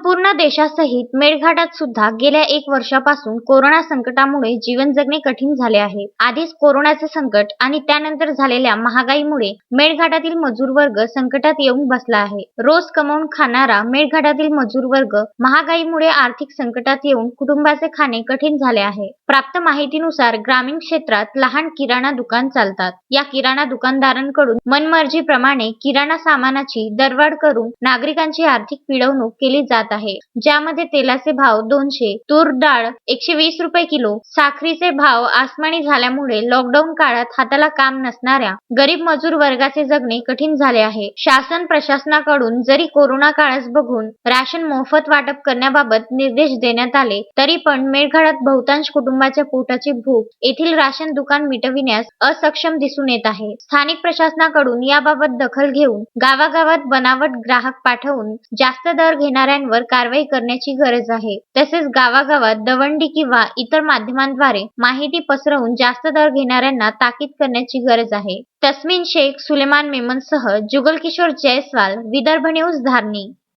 संपूर्ण देशासहित मेळघाटात सुद्धा गेल्या एक वर्षापासून कोरोना संकटामुळे जीवन जगणे कठीण झाले आहे आधीच कोरोनाचे संकट आणि त्यानंतर झालेल्या महागाईमुळे मेळघाटातील मजूर वर्ग संकटात येऊन बसला आहे. रोज कमावून खाणारा मेळघाटातील मजूर वर्ग महागाईमुळे आर्थिक संकटात येऊन कुटुंबाचे खाणे कठीण झाले आहे. प्राप्त माहितीनुसार ग्रामीण क्षेत्रात लहान किराणा दुकान चालतात. या किराणा दुकानदारांकडून मनमर्जीप्रमाणे किराणा सामानाची दरवाढ करून नागरिकांची आर्थिक पिळवणूक केली जात आहे. ज्यामध्ये तेलाचे भाव दोनशे तूर डाळ एकशे वीस रुपये किलो साखरीचे भाव आसमानी झाल्यामुळे लॉकडाऊन काळात हाताला काम नसणाऱ्या गरीब मजूर वर्गाचे जगणे कठीण झाले आहे. शासन प्रशासनाकडून जरी कोरोना काळच बघून राशन मोफत वाटप करण्याबाबत निर्देश देण्यात आले तरी पण मेळघाटात बहुतांश कुटुंबाच्या पोटाची भूक येथील राशन दुकान मिटविण्यास असक्षम दिसून येत आहे. स्थानिक प्रशासनाकडून याबाबत दखल घेऊन गावागावात बनावट ग्राहक पाठवून जास्त दर घेणाऱ्यांवर कारवाई करण्याची गरज आहे. तसेच गावागावात दवंडी किंवा इतर माध्यमांद्वारे माहिती पसरवून जास्त दर घेणाऱ्यांना ताकीद करण्याची गरज आहे. तस्मिन शेख सुलेमान मेमनसह जुगल किशोर जयस्वाल विदर्भ न्यूज धारणी.